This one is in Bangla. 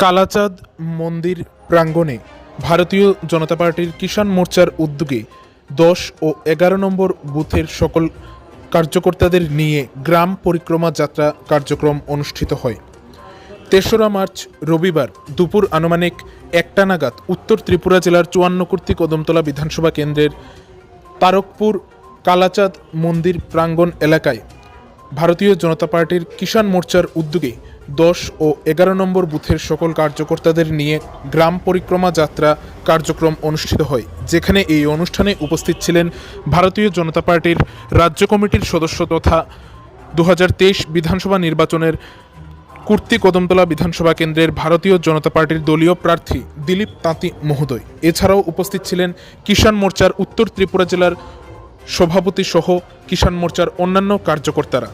কালাচাঁদ মন্দির প্রাঙ্গণে ভারতীয় জনতা পার্টির কিষাণ মোর্চার উদ্যোগে দশ ও এগারো নম্বর বুথের সকল কার্যকর্তাদের নিয়ে গ্রাম পরিক্রমা যাত্রা কার্যক্রম অনুষ্ঠিত হয়। তেসরা মার্চ রবিবার দুপুর আনুমানিক একটা নাগাদ উত্তর ত্রিপুরা জেলার চুয়ান্ন কর্তৃক কদমতলা বিধানসভা কেন্দ্রের তারকপুর কালাচাঁদ মন্দির প্রাঙ্গণ এলাকায় ভারতীয় জনতা পার্টির কিষাণ মোর্চার উদ্যোগে দশ ও এগারো নম্বর বুথের সকল কার্যকর্তাদের নিয়ে গ্রাম পরিক্রমা যাত্রা কার্যক্রম অনুষ্ঠিত হয়, যেখানে এই অনুষ্ঠানে উপস্থিত ছিলেন ভারতীয় জনতা পার্টির রাজ্য কমিটির সদস্য তথা দু হাজার তেইশ বিধানসভা নির্বাচনের কুর্তি কদমতলা বিধানসভা কেন্দ্রের ভারতীয় জনতা পার্টির দলীয় প্রার্থী দিলীপ তাঁতি মহোদয়। এছাড়াও উপস্থিত ছিলেন কিষাণ মোর্চার উত্তর ত্রিপুরা জেলার সভাপতি সহ কিষাণ মোর্চার অন্যান্য কার্যকর্তারা।